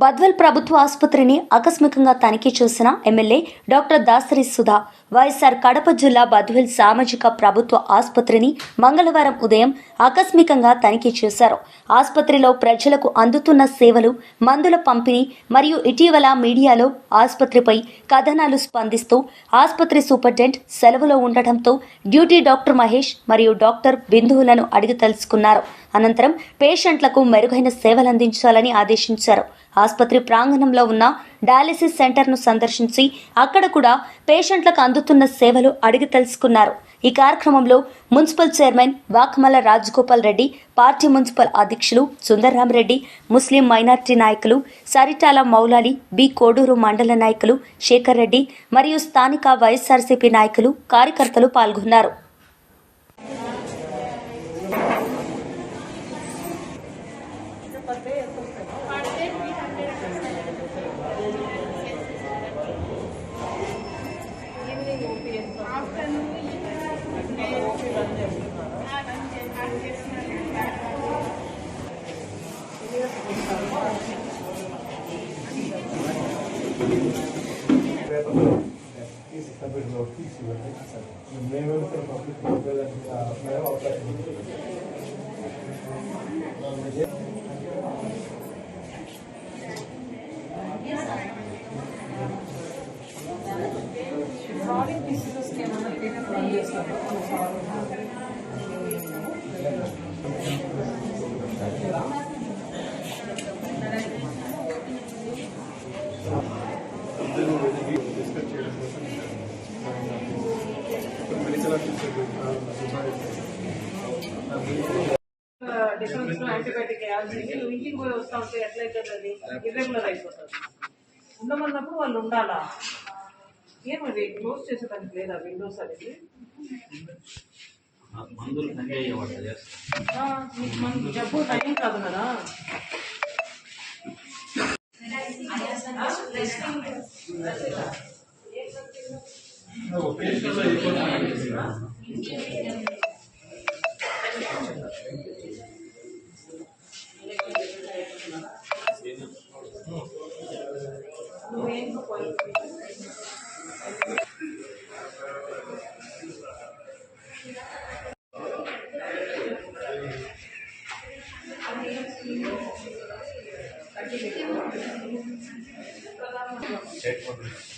బద్వెల్ ప్రభుత్వ ఆసుపత్రిని ఆకస్మికంగా తనిఖీ చేసిన MLA doctor Dasari Sudha YSR Kadapa జిల్లా బద్వెల్ సామాజిక ప్రభుత్వ ఆసుపత్రిని మంగళవారం ఉదయం ఆకస్మికంగా తనిఖీ చేశారు. ఆసుపత్రిలో ప్రజలకు అందుతున్న సేవలు మందుల పంపిణీ మరియు ఇటీవల మీడియాలో ఆసుపత్రిపై కథనాలు స్పందిస్తూ ఆసుపత్రి సూపరింటెండెంట్ సెలవులో ఉండటంతో డ్యూటీ డాక్టర్ మహేష్ మరియు డాక్టర్ బిందువులను అడిగి తెలుసుకున్నారు. అనంతరం పేషెంట్లకు మెరుగైన సేవలందించాలని ఆదేశించారు. ఆసుపత్రి ప్రాంగణంలో ఉన్న డయాలసిస్ సెంటర్ను సందర్శించి అక్కడ కూడా పేషెంట్లకు అందుతున్న సేవలు అడిగి తెలుసుకున్నారు. ఈ కార్యక్రమంలో municipal chairman Vakamalla Rajagopal Reddy party municipal అధ్యక్షులు సుందర్రామరెడ్డి ముస్లిం మైనార్టీ నాయకులు సరిటాల మౌలాలి బి కోడూరు మండల నాయకులు శేఖర్ రెడ్డి మరియు స్థానిక వైఎస్ఆర్సీపీ నాయకులు కార్యకర్తలు పాల్గొన్నారు. మేము పబ్లిక్ మేము అవకాశం ఉంది. డిస్కస్ చేయడం కోసం మెడికల్ ఆఫీసర్ డిఫరెన్స్ యాంటీబయాటిక్ వేయాల్సింది ఇంటికి పోయి వస్తా ఉంటే ఎట్లయితుంది అది ఇర్రెగ్యులర్ అయిపోతుంది ఉండమన్నప్పుడు వాళ్ళు ఉండాలా? ఏమది క్లోజ్ చేసేదానికి లేదా విండోస్ అనేది? మందులు పనిచేయబడతాయి చేస్తాం ఆ, నీకు మన జబ్బు టైం కాదు కదా నువ్వేం పోయి అది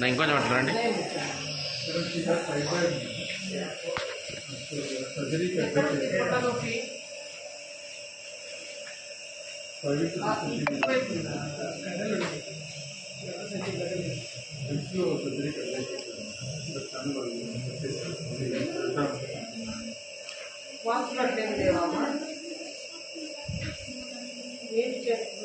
నా ఇంకొంచెం అట్లా ఏం చేస్తున్నారు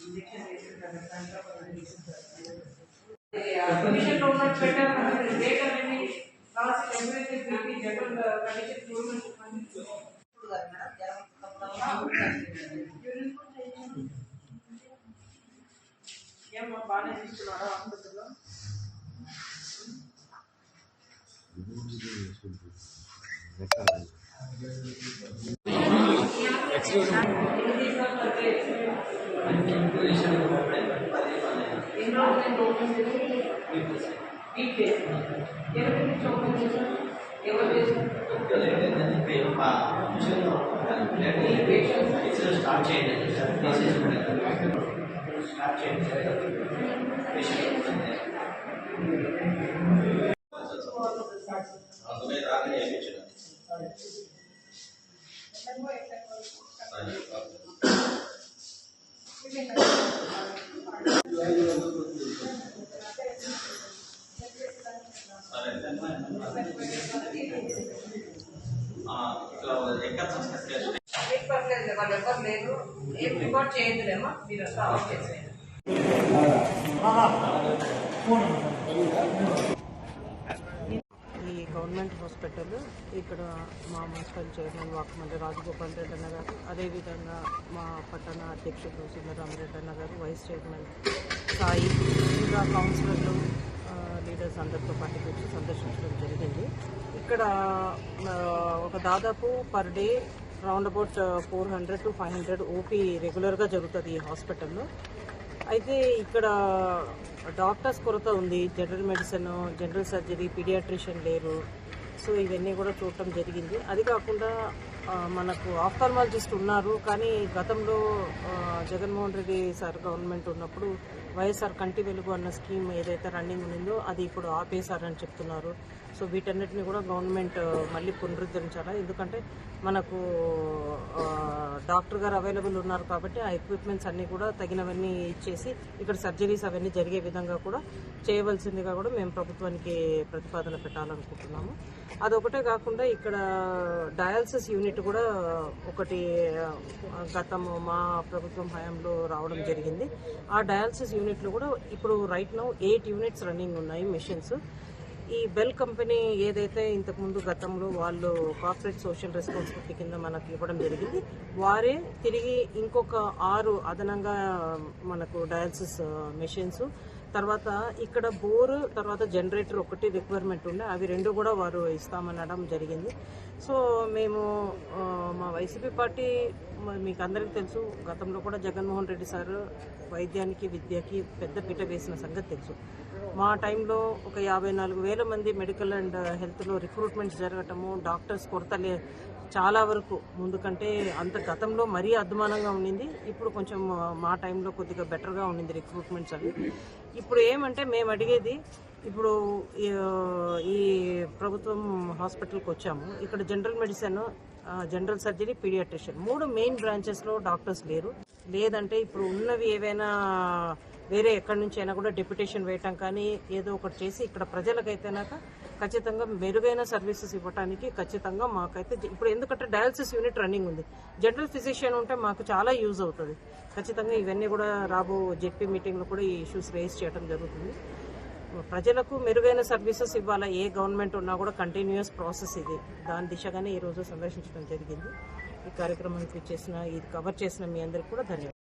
ఇంజక్షన్ వేసిన తర్వాత మిషన్లో ఉన్న పెట్టారు కదా, డేటా అన్ని ఏమ్మా బాగానే తీసుకున్నారా ఆసుపత్రిలో ఎన్ని ఈ పేషెంట్స్ స్టార్ట్ చేయండి స్టార్ట్ చేయండి ఇట్లా ఏం రికార్డ్ చేయొద్దులేమా మీరు ఆఫ్ చేసేయండి ఈ గవర్నమెంట్ హాస్పిటల్ ఇక్కడ మా మున్సిపల్ చైర్మన్ వాకమంది రాజగోపాల్ రెడ్డి అన్న గారు అదేవిధంగా మా పట్టణ అధ్యక్షుడు సుందరరామరెడ్డి అన్న గారు వైస్ చైర్మన్ సాయి ఇంకా కౌన్సిలర్లు లీడర్స్ అందరితో పాటు వచ్చి సందర్శించడం జరిగింది. ఇక్కడ ఒక దాదాపు per day round about four hundred to five hundred OP రెగ్యులర్గా జరుగుతుంది ఈ హాస్పిటల్లో. అయితే ఇక్కడ డాక్టర్స్ కొరత ఉంది. General medicine general surgery paediatrician లేరు. సో ఇవన్నీ కూడా చూడటం జరిగింది. అది కాకుండా మనకు ఆఫ్థాల్మాలజిస్ట్ ఉన్నారు కానీ గతంలో జగన్మోహన్ రెడ్డి సార్ గవర్నమెంట్ ఉన్నప్పుడు వైఎస్ఆర్ కంటి వెలుగు అన్న స్కీమ్ ఏదైతే రన్నింగ్ ఉందో అది ఇప్పుడు ఆపేశారని చెప్తున్నారు. సో వీటన్నిటిని కూడా గవర్నమెంట్ మళ్ళీ పునరుద్ధరించాలా? ఎందుకంటే మనకు డాక్టర్ గారు అవైలబుల్ ఉన్నారు కాబట్టి ఆ ఎక్విప్మెంట్స్ అన్నీ కూడా తగినవన్నీ ఇచ్చేసి ఇక్కడ సర్జరీస్ అవన్నీ జరిగే విధంగా కూడా చేయవలసిందిగా కూడా మేము ప్రభుత్వానికి ప్రతిపాదన పెట్టాలనుకుంటున్నాము. అదొకటే కాకుండా ఇక్కడ డయాలసిస్ యూనిట్ కూడా ఒకటి గతము మా ప్రభుత్వం హయాంలో రావడం జరిగింది. ఆ డయాలసిస్ యూనిట్లు కూడా ఇప్పుడు right now eight units running ఉన్నాయి మిషన్స్ ఈ బెల్ కంపెనీ ఏదైతే ఇంతకుముందు గతంలో వాళ్ళు కార్పొరేట్ సోషల్ రెస్పాన్సిబిలిటీ కింద మనకు ఇవ్వడం జరిగింది వారే తిరిగి ఇంకొక ఆరు అదనంగా మనకు డయాలసిస్ మెషిన్స్ తర్వాత ఇక్కడ బోర్ తర్వాత జనరేటర్ ఒకటి రిక్వైర్మెంట్ ఉండే అవి రెండు కూడా వారు ఇస్తామనడం జరిగింది. సో మేము మా వైసీపీ పార్టీ మీకు అందరికీ తెలుసు గతంలో కూడా జగన్మోహన్ రెడ్డి సార్ వైద్యానికి విద్యకి పెద్ద పీట వేసిన సంగతి తెలుసు. మా టైంలో ఒక యాభై నాలుగు వేల మంది మెడికల్ అండ్ హెల్త్లో రిక్రూట్మెంట్స్ జరగటము డాక్టర్స్ కొరత లే చాలా వరకు ముందు కంటే అంత గతంలో మరీ అద్మానంగా ఉండింది. ఇప్పుడు కొంచెం మా టైంలో కొద్దిగా బెటర్గా ఉండింది రిక్రూట్మెంట్స్ అవి. ఇప్పుడు ఏమంటే మేము అడిగేది ఇప్పుడు ఈ, ప్రభుత్వం హాస్పిటల్కి వచ్చాము. ఇక్కడ general medicine general surgery paediatrician మూడు మెయిన్ బ్రాంచెస్లో డాక్టర్స్ లేరు. లేదంటే ఇప్పుడు ఉన్నవి ఏవైనా వేరే ఎక్కడి నుంచి అయినా కూడా డెప్యుటేషన్ వేయటం కానీ ఏదో ఒకటి చేసి ఇక్కడ ప్రజలకైతేనాక ఖచ్చితంగా మెరుగైన సర్వీసెస్ ఇవ్వడానికి ఖచ్చితంగా మాకైతే ఇప్పుడు ఎందుకంటే డయాలసిస్ యూనిట్ రన్నింగ్ ఉంది. జనరల్ ఫిజిషియన్ ఉంటే మాకు చాలా యూజ్ అవుతుంది. ఖచ్చితంగా ఇవన్నీ కూడా రాబో జెడ్పీ మీటింగ్లో కూడా ఈ ఇష్యూస్ రేస్ చేయడం జరుగుతుంది. ప్రజలకు మెరుగైన సర్వీసెస్ ఇవ్వాలా ఏ గవర్నమెంట్ ఉన్నా కూడా కంటిన్యూస్ ప్రాసెస్ ఇది. దాని దిశగానే ఈరోజు సందర్శించడం జరిగింది. ఈ కార్యక్రమానికి చేసిన ఇది కవర్ చేసిన మీ అందరికీ కూడా ధన్యవాదాలు.